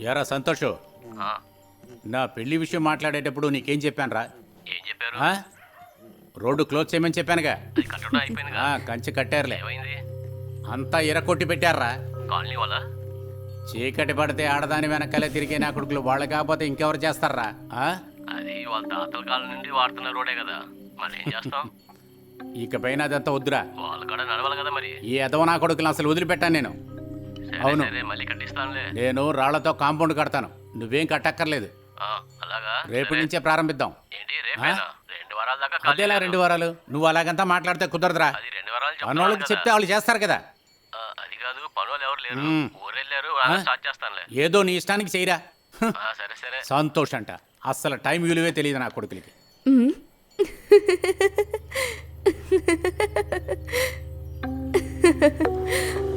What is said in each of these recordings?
ఎరా సంతోష్? నా పెళ్ళి విషయం మాట్లాడేటప్పుడు నీకేం చెప్పానురా? ఏం చెప్పారు? రోడ్డు క్లోజ్ చేయమని చెప్పానుగా. ఆ, కంచె కట్టారులే. అంతా ఇరకొట్టి పెట్టారా కాలనీ వాళ్ళ? చీకటి పడితే ఆడదాని వెనకాలే తిరిగే నా కొడుకులు వాళ్ళు కాకపోతే ఇంకెవరు చేస్తారా? ఆ? అది వాళ్ళ తాతల కాలం నుండి వాడుతున్న రోడే కదా. మరి ఏం చేస్తాం? ఇకపైన అదంతా వద్దురా. వాళ్ళు కూడా నడవాలి కదా మరి. ఈ ఎదవ నా కొడుకులు అసలు వదిలిపెట్టాను నేను. అవును. సరే మళ్ళీ కట్టిస్తానులే. నేను రాళ్ళతో కాంపౌండ్ కడతాను. నువ్వేం కట్టక్కర్లేదు. ఆ, అలాగా? రేపటి. నుంచే ప్రారంభిద్దాం. ఏంటి రేపేనా? రెండు వారాల దాకా ఖాళీ అదేలా లేదు. రెండు వారాలు? నువ్వు అలాగంతా మాట్లాడితే కుదరదురా. అది రెండు వారాలు కదా. చెప్తే వాళ్ళు చేస్తారు కదా. ఆ, అది కాదు ఎవరు లేరు. మ్మ్. ఊరెళ్ళారు? స్టార్ట్ చేస్తానులే. ఏదో నీ ఇష్టానికి చేయరా. హ్, ఆ, సరే సరే. సంతోష్ అంట. అస్సలు టైం విలువే తెలియదు నా కొడుకులకి. మ్మ్.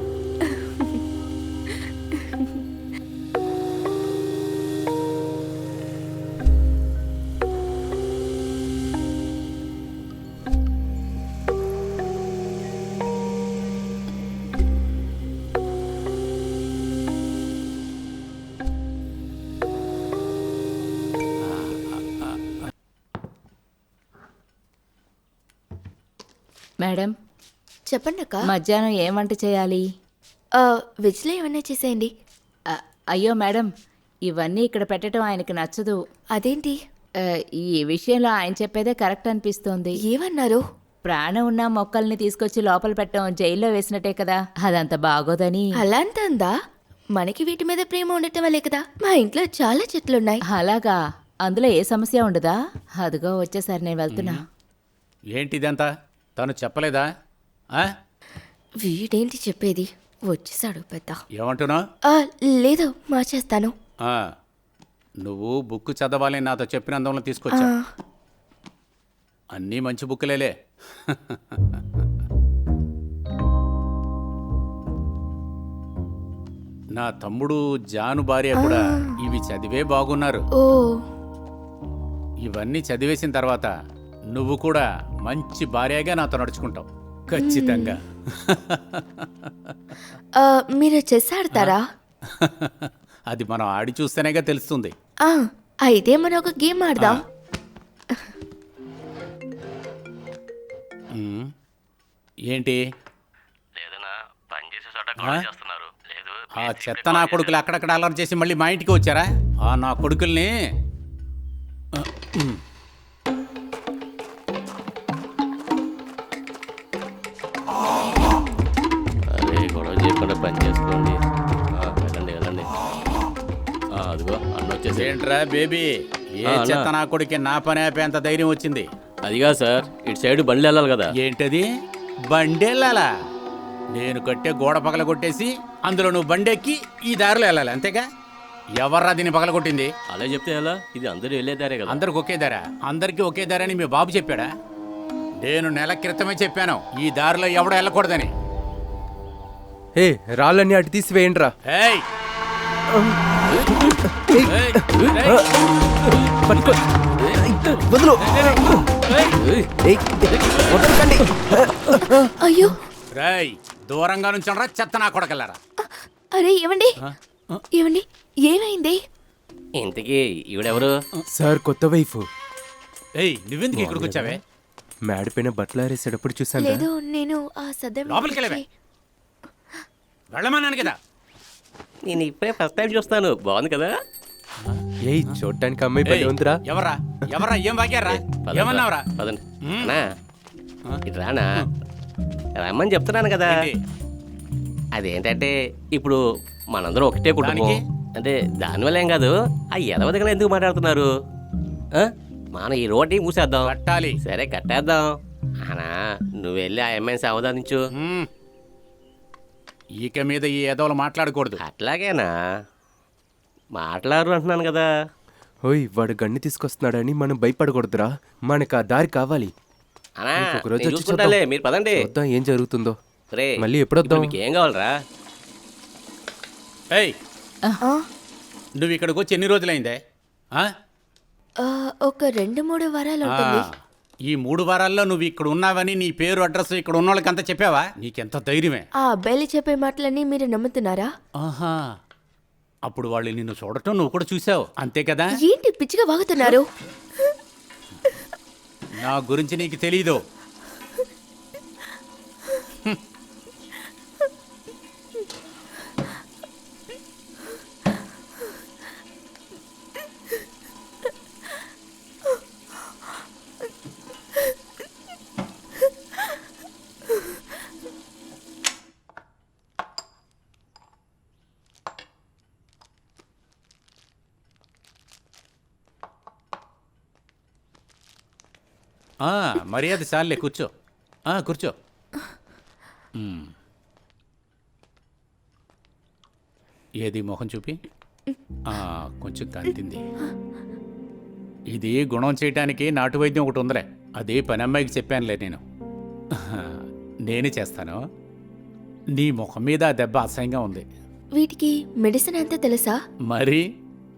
మేడం చెప్పండి అక్క మధ్యాహ్నం ఏం వంట చేయాలి? వెజ్లో ఏమన్నా చేసేయండి. అయ్యో మేడం ఇవన్నీ ఇక్కడ పెట్టడం ఆయనకి నచ్చదు. అదేంటి? ఈ విషయంలో ఆయన చెప్పేదే కరెక్ట్ అనిపిస్తోంది. ఏమన్నారు? ప్రాణం ఉన్న మొక్కల్ని తీసుకొచ్చి లోపల పెట్టడం జైల్లో వేసినట్టే కదా. అదంత బాగోదని. అలా అంత అందా? మనకి వీటి మీద ప్రేమ ఉండటం వల్లే కదా. మా ఇంట్లో చాలా చెట్లున్నాయి. అలాగా? అందులో ఏ సమస్య ఉండదా? అదిగో వచ్చేసరి నేను వెళ్తున్నా. ఏంటిదంతా? తను చెప్పలేదా? ఆ? వీడేంటి చెప్పేది? వచ్చేసాడు పెద్ద. ఏమంటున్నావు ఆ, లేదు మార్చేస్తాను. నువ్వు బుక్ చదవాలని నాతో చెప్పినందువల్ల తీసుకొచ్చా? ఆ, అన్నీ మంచి బుక్కులేలే. నా తమ్ముడు జాను భార్య కూడా ఇవి చదివే బాగున్నారు. ఓ. ఇవన్నీ చదివేసిన తర్వాత నువ్వు కూడా మంచి భార్యగా నాతో నడుచుకుంటావు. ఖచ్చితంగా. ఆ, మీరు చెస్ ఆడతారా? అది మనం ఆడి చూస్తేనేగా తెలుస్తుంది. ఆ, అయితే మనం ఒక గేమ్ ఆడదాం. ఉమ్. ఏంటి? లేదన్నా పని చేసే చోట గొడవ చేస్తున్నారు. లేదు ఆ చెత్త నా కాల్ కొడుకులు అక్కడక్కడ అలర్ట్ చేసి మళ్ళీ మా ఇంటికి వచ్చారా? ఆ నా కొడుకుల్ని ఆ, ఉమ్. ఏంట్రా బేబీ? ఏ ఆ, అన్నా. చెత్త నా కొడుకి నా పని ఆపేంత ధైర్యం వచ్చింది. అదిగా సార్ ఇటు సైడ్ బండ్లు వెళ్ళాలి కదా. ఏంటది? బండెళ్ళాలా నేను కట్టే గోడ పగల కొట్టేసి అందులో నువ్వు బండెక్కి ఈ దారిలో వెళ్ళాలి అంతేగా? ఎవర్రా దీన్ని పగల కొట్టింది? అలా చెప్తే ఎలా? ఇది అందరూ వెళ్ళేదారే కదా. అందరికి ఒకే ధర అందరికీ ఒకే ధర అని మీ బాబు చెప్పాడా? నేను నెల క్రితమే చెప్పాను ఈ దారిలో ఎవడో వెళ్ళకూడదని. ఏ రాళ్ళని అటు తీసివేయండి రా ఏయ్! పట్టుకో వదులు వదలకండి. అయ్యో. రేయ్ దూరంగా నుంచండ్రా చెత్త నా కొడకెళ్ళారా? అరే ఏమండి? ఏమండి? ఏమైంది? ఇంతకీ ఈవిడెవరు? సార్ కొత్త వైఫ్. ఏయ్ నువ్వెందుకు ఇక్కడికి వచ్చావే? మేడపైన బట్టలు ఆరేసేటప్పుడు చూసాను లేదు నేను ఆ సదం లోపలికి వెళ్ళవే. వెళ్ళమన్నాను కదా. నేను ఇప్పుడే ఫస్ట్ టైం చూస్తాను. బాగుంది కదా? ఏయ్ చూడటానికి అమ్మాయి పడి ఉందిరా. ఎవరా ఎవరా ఏం వాగారా? ఏమన్నావురా? పదండి. మ్మ్. అన్నా ఇటు రానా? రమ్మని చెప్తున్నాను కదా? అదేంటంటే ఇప్పుడు మనందరం ఒకటే కుటుంబం? అంటే దానివల్ల ఏం కాదు ఆ ఎదవ దగ్గర ఎందుకు మాట్లాడుతున్నారు? ఆ? మనం ఈ రోడ్ని మూసేద్దాం. కట్టాలి. సరే కట్టేద్దాం. అనా నువ్వు వెళ్ళి ఆ అమ్మాయిని సావధానించు. మ్మ్. ఇక మీద ఈ ఏదోలు మాట్లాడకూడదు. అట్లాగేనా? మాట్లాడరు అంటున్నాను కదా. ఓయ్ వాడు గన్ను తీసుకొస్తున్నాడని మనం భయపడకూడదురా. మనకు ఆ దారి కావాలి. అనా ఇంకొక రోజు నేను వచ్చి చూసుకుంటాలే చూద్దాం. మీరు పదండి. చూద్దాం ఏం జరుగుతుందో. రే మళ్ళీ ఎప్పుడొద్దాం? మీకు ఏం కావాలరా? ఏయ్ నువ్వు ఇక్కడికి వచ్చి ఎన్ని రోజులైందే? ఆ? ఆ, ఒక రెండు మూడు వారాలు ఉంటుంది. ఈ మూడు వారాల్లో నువ్వు ఇక్కడ ఉన్నావని నీ పేరు అడ్రస్ ఇక్కడ ఉన్న వాళ్ళకంతా చెప్పావా? నీకెంత ధైర్యమే. ఆ అబ్బాయిలు చెప్పే మాటలన్నీ మీరు నమ్ముతున్నారా? ఆహా. అప్పుడు వాళ్ళు నిన్ను చూడటం నువ్వు కూడా చూసావు. అంతే కదా? ఏంటి పిచ్చిగా వాగుతున్నారు? నా గురించి నీకు తెలీదు. మర్యాద సార్లే కూర్చో. ఆ, కూర్చో. ఏది మొహం చూపి? కొంచెం కంతింది ఇది గుణం చేయటానికి నాటు వైద్యం ఒకటి ఉందిలే. అదే పని అమ్మాయికి చెప్పానులే నేను. నేనే చేస్తాను. నీ ముఖం మీద దెబ్బ అసహ్యంగా ఉంది. వీటికి మెడిసిన్ అంతా తెలుసా? మరి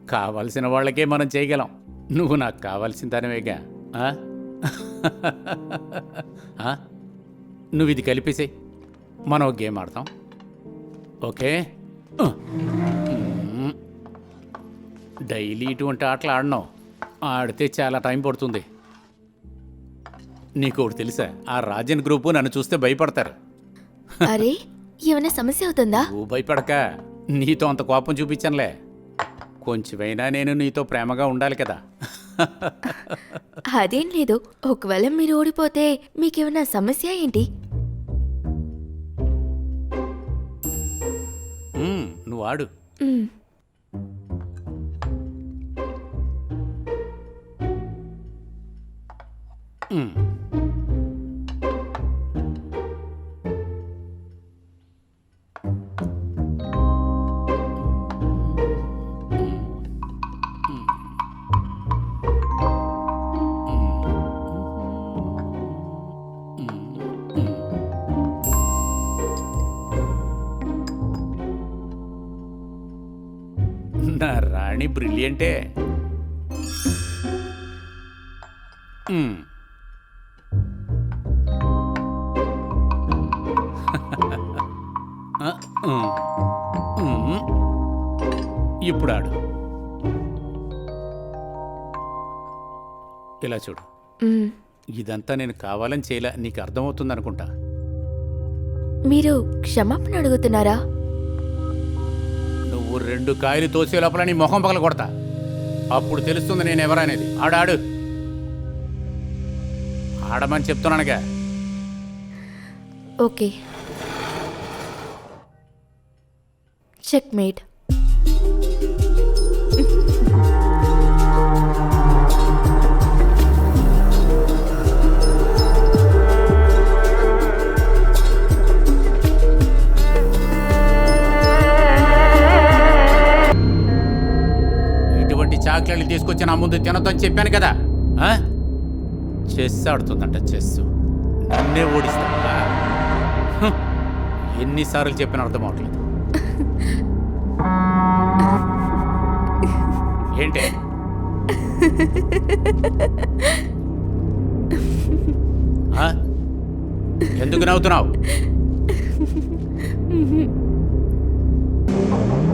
కావలసిన వాళ్ళకే మనం చేయగలం. నువ్వు నాకు కావాల్సిన? ఆ? నువ్వు ఇది కలిపేసే మనం ఒక గేమ్ ఆడతాం. ఓకే. డైలీ ఇటువంటి ఆటలు ఆడినావు. ఆడితే చాలా టైం పడుతుంది. నీకు ఒకటి తెలుసా? ఆ రాజన్ గ్రూపు నన్ను చూస్తే భయపడతారు. అరే ఏమైనా సమస్య అవుతుందా? నువ్వు భయపడక. నీతో అంత కోపం చూపించనులే. కొంచెమైనా నేను నీతో ప్రేమగా ఉండాలి కదా. అదేం లేదు. ఒకవేళ మీరు ఓడిపోతే మీకేమైనా సమస్య ఏంటి? మ్మ్, నువ్వు ఆడు. మ్మ్. నా రాణి బ్రిలియంటే మ్మ్. ఆ, మ్మ్. మ్మ్. ఇప్పుడు ఆడు ఇలా చూడు. ఇదంతా నేను కావాలని చేయలే నీకు అర్థమవుతుంది అనుకుంటా మీరు క్షమాపణ అడుగుతున్నారా నువ్వు రెండు కాయలు తోసే లోపల నీ మొహం పగల కొడతా అప్పుడు తెలుస్తుంది నేను ఎవరనేది. ఆడాడు ఆడమని చెప్తున్నానుగా. ఓకే. చెక్ తీసుకొచ్చి నా ముందు తినొద్దని చెప్పాను కదా. ఆ? చెస్ ఆడుతుందంట చెస్. నన్నే ఓడిస్తా ఎన్నిసార్లు చెప్పిన అర్థం అవట్లేదు. ఏంటి? ఆ? ఎందుకు నవ్వుతున్నావు?